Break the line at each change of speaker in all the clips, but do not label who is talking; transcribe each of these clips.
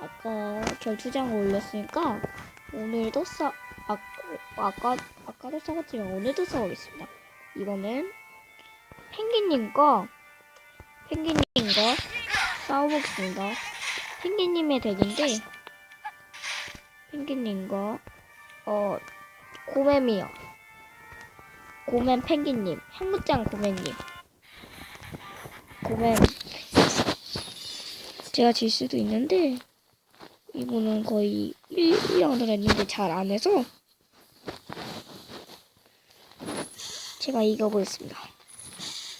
아까 결투장 올렸으니까 오늘도 싸 아, 아까 아까도 싸웠지만 오늘도 싸우겠습니다. 이거는 펭귄님과 펭귄님과 싸워보겠습니다. 펭귄님의 덱인데 펭귄님과 어 고맨이요. 고맨 펭귄님, 향무장 고맨님. 고맨 제가 질 수도 있는데 이분은 거의 1, 2라운드를 했는데 잘 안 해서 제가 이겨보겠습니다.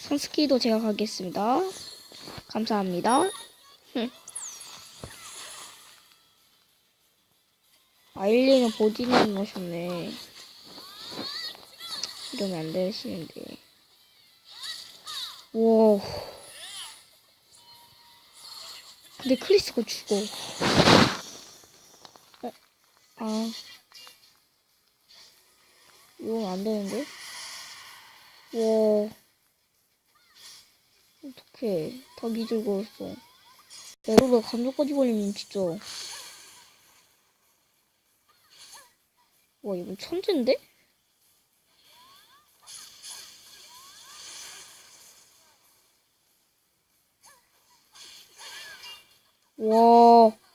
선스키도 제가 가겠습니다. 감사합니다. 흠. 아일리는 보디님 오셨네. 이러면 안 되시는데. 와. 근데 크리스가 죽어. 어? 아. 이건 안 되는데? 와. 어떡해. 다 기절 걸었어. 에로가 감정까지 걸리면 진짜. 와, 이거 천재인데? 와.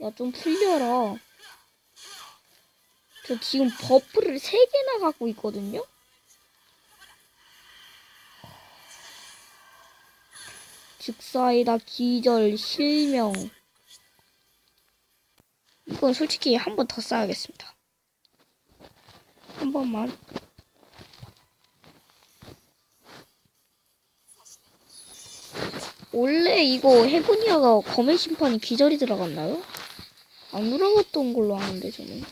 야, 좀 풀려라. 저 지금 버프를 3개나 갖고 있거든요? 즉사이다, 기절, 실명. 이건 솔직히 한 번더 써야겠습니다. 한 번만. 원래 이거 헤보니아가 검의 심판이 기절이 들어갔나요? 안 들어갔던 걸로 아는데 저는.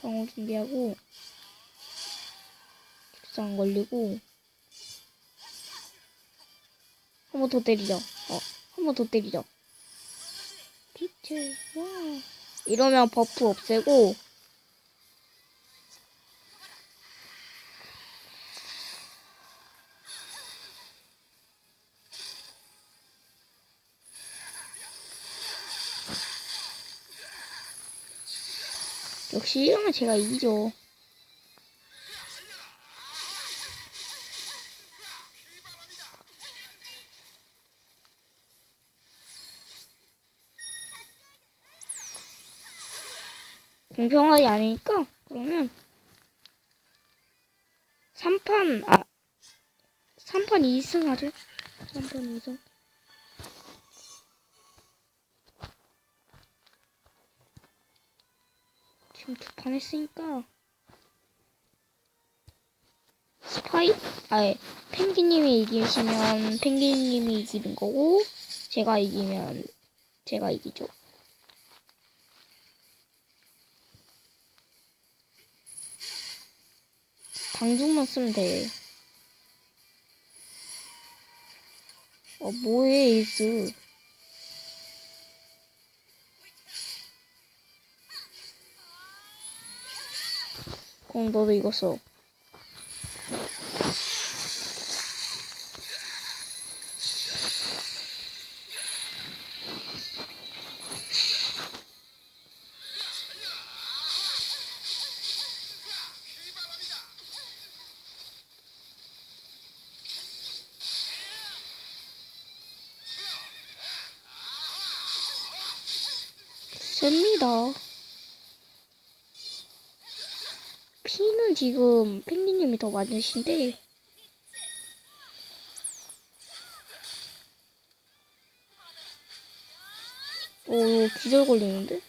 방어 준비하고 안 걸리고 한 번 더 때리죠. 어, 한 번 더 때리죠. 비트 와 이러면 버프 없애고 역시 이러면 제가 이기죠. 공평하지 않으니까 그러면 3판 아 3판 2승 하죠. 3판 2승. 지금 두 판 했으니까 스파이 아예 펭귄님이 이기시면 펭귄님이 이기는 거고 제가 이기면 제가 이기죠. 방중만 쓰면 돼. 어 뭐해 에이스. 그럼 너도 이거 써. 셉니다. 피는 지금 펭귄님이 더 많으신데 오 기절 걸리는데?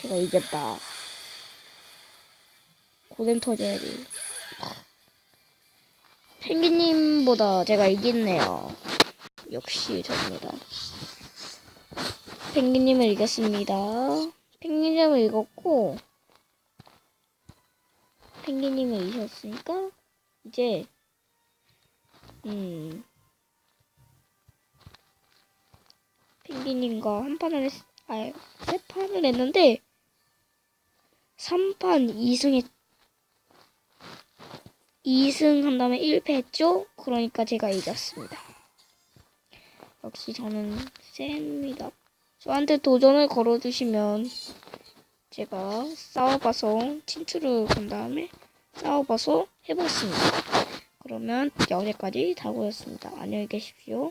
제가 이겼다. 고뎀 터져야지. 펭귄님보다 제가 이겼네요. 역시 접니다. 펭귄님을 이겼습니다. 펭귄님을 이겼고 펭귄님을 이겼으니까 이제 음 펭귄님과 한 판을 했, 아, 세 판을 했는데 3판 2승 했 2승 한 다음에 1패 했죠? 그러니까 제가 이겼습니다. 역시 저는 셉니다. 저한테 도전을 걸어주시면 제가 싸워봐서 친추를 간 다음에 싸워봐서 해봤습니다. 그러면 여기까지 다고였습니다. 안녕히 계십시오.